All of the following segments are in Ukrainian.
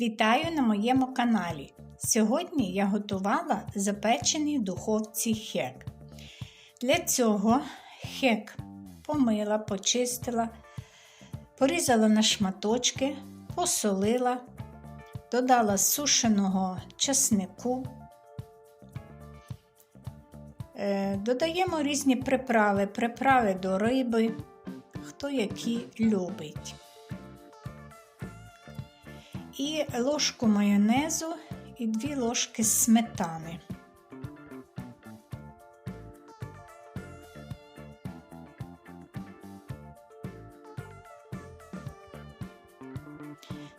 Вітаю на моєму каналі. Сьогодні я готувала запечений в духовці хек. Для цього хек помила, почистила, порізала на шматочки, посолила, додала сушеного часнику. Е, Додаємо різні приправи, приправи до риби, хто які любить і ложку майонезу і дві ложки сметани.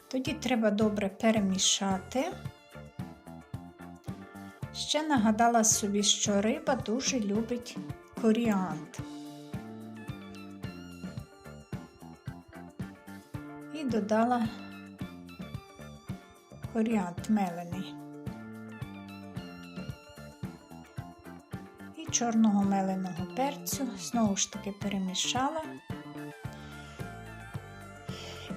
Тоді треба добре перемішати. Ще нагадала собі, що риба дуже любить коріант. І додала коріант мелений. І чорного меленого перцю, знову ж таки перемішала.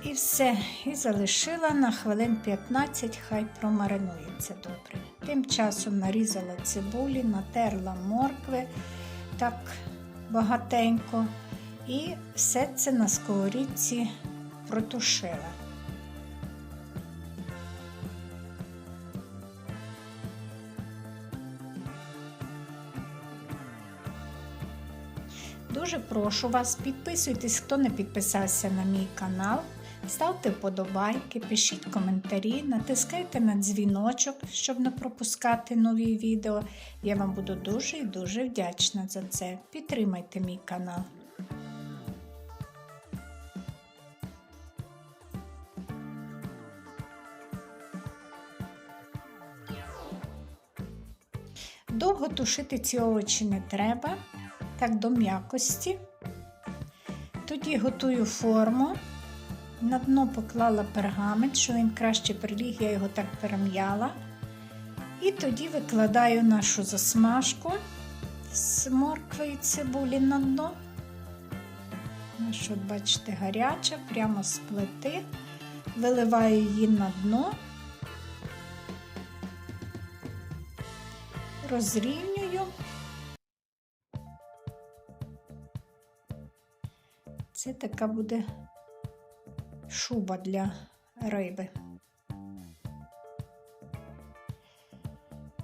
І все, і залишила на хвилин 15, хай промаринується добре. Тим часом нарізала цибулі, натерла моркви так багатенько, і все це на сковорідці протушила. Дуже прошу вас, підписуйтесь, хто не підписався на мій канал. Ставте вподобайки, пишіть коментарі, натискайте на дзвіночок, щоб не пропускати нові відео. Я вам буду дуже і дуже вдячна за це. Підтримайте мій канал. Довго тушити ці овочі не треба так до м'якості. Тоді готую форму, на дно поклала пергамент, що він краще приліг, я його так перем'яла. І тоді викладаю нашу засмажку з моркви і цибулі на дно. Наша, бачите, гаряча, прямо з плити. Виливаю її на дно, розрівнюю. Це така буде шуба для риби.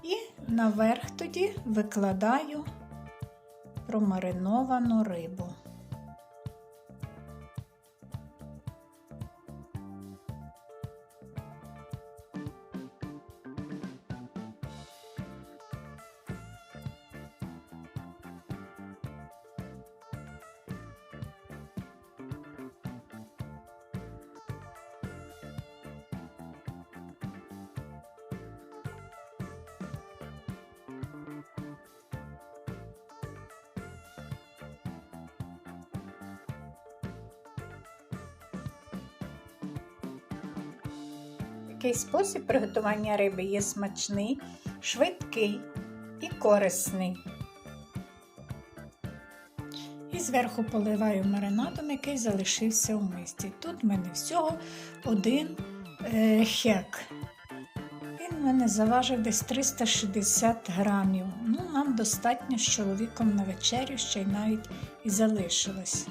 І наверх тоді викладаю промариновану рибу. Такий спосіб приготування риби є смачний, швидкий і корисний. І зверху поливаю маринадом, який залишився у мисці. Тут в мене всього один е, хек. Він в мене заважив десь 360 грамів. Ну, нам достатньо з чоловіком на вечерю ще й навіть і залишилось.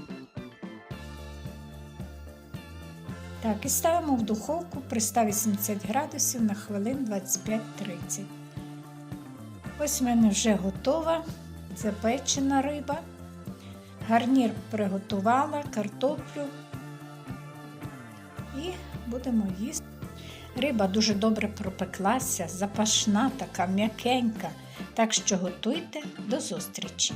Так, і ставимо в духовку при 180 градусів на хвилин 25-30. Ось в мене вже готова запечена риба. Гарнір приготувала, картоплю і будемо їсти. Риба дуже добре пропеклася, запашна, така м'якенька. Так що готуйте до зустрічі!